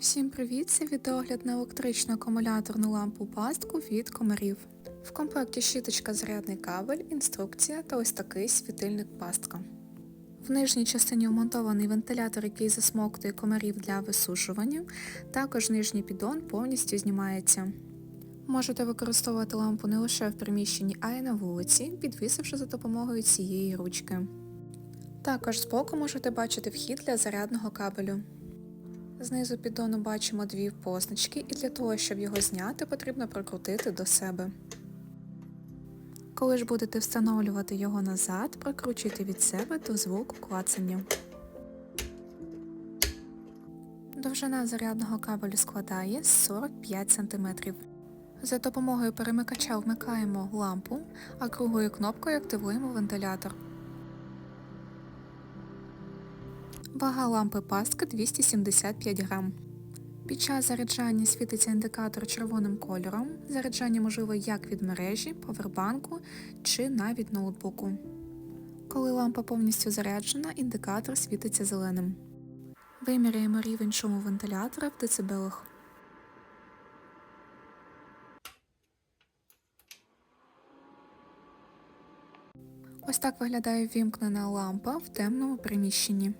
Всім привіт! Це відеогляд на електричну акумуляторну лампу пастку від комарів. В комплекті щіточка зарядний кабель, інструкція та ось такий світильник пастка. В нижній частині вмонтований вентилятор, який засмоктує комарів для висушування. Також нижній піддон повністю знімається. Можете використовувати лампу не лише в приміщенні, а й на вулиці, підвісивши за допомогою цієї ручки. Також збоку можете бачити вхід для зарядного кабелю. Знизу піддону бачимо дві позначки і для того, щоб його зняти, потрібно прокрутити до себе. Коли ж будете встановлювати його назад, прокручуйте від себе до звуку клацання. Довжина зарядного кабелю складає 45 см. За допомогою перемикача вмикаємо лампу, а круглою кнопкою активуємо вентилятор. Вага лампи пастки 275 грам. Під час заряджання світиться індикатор червоним кольором. Заряджання можливо як від мережі, повербанку чи навіть ноутбуку. Коли лампа повністю заряджена, індикатор світиться зеленим. Виміряємо рівень шуму вентилятора в децибелах. Ось так виглядає ввімкнена лампа в темному приміщенні.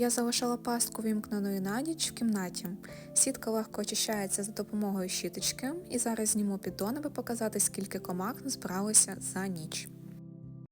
Я залишала пастку вімкненою на ніч в кімнаті. Сітка легко очищається за допомогою щіточки і зараз зніму піддон, аби показати, скільки комах збиралося за ніч.